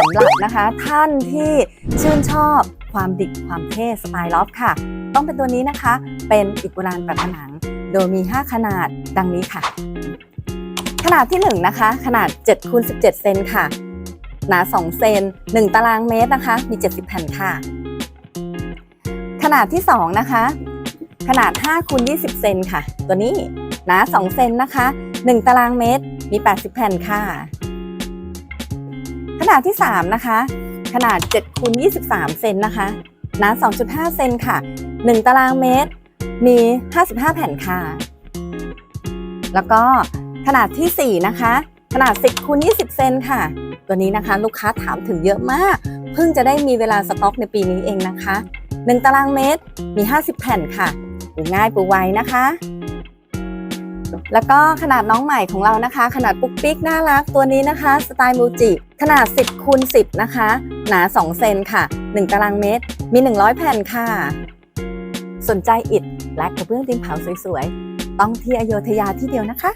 สำหรับนะคะ ท่านที่ชื่นชอบความดิบความเท่สไตล์ลอฟค่ะ ต้องเป็นตัวนี้นะคะ เป็นอิฐโบราณแบบผนัง โดยมี 5 ขนาดดังนี้ค่ะ ขนาดที่ 1 นะคะ ขนาด7คูณ17 เซนค่ะ หนา 2 เซน 1 ตารางเมตรนะคะ มี 70 แผ่นค่ะ ขนาดที่ 2 นะคะ ขนาด5คูณ20 เซนค่ะ ตัวนี้ หนา 2 เซนนะคะ 1 ตารางเมตร มี 80 แผ่นค่ะ ขนาดที่ 3 นะคะ ขนาด7คูณ23 เซนนะคะหนา2.5 เซนค่ะ 1 ตารางเมตร มี 55 แผ่นค่ะ แล้วก็ขนาดทีสี่ 4 นะคะ ขนาด 10คูณ20 เซนค่ะ ตัวนี้นะคะลูกค้าถามถึงเยอะมาก เพิ่งจะได้มีเวลาสต็อกในปีนี้เองนะคะ 1 ตารางเมตร มี 50 แผ่นค่ะง่ายปูไวนะคะ แล้วก็ขนาดน้องใหม่ของเรานะคะ ขนาดปุ๊กปิ๊กน่ารักตัวนี้นะคะสไตล์มูจิขนาด 10คูณ10 นะคะ หนา 2 เซนค่ะ 1 ตารางเมตร มี 100 แผ่นค่ะ สนใจอิฐและกระเบื้องดินเผาสวยๆ ต้องที่อโยธยาที่เดียวนะคะ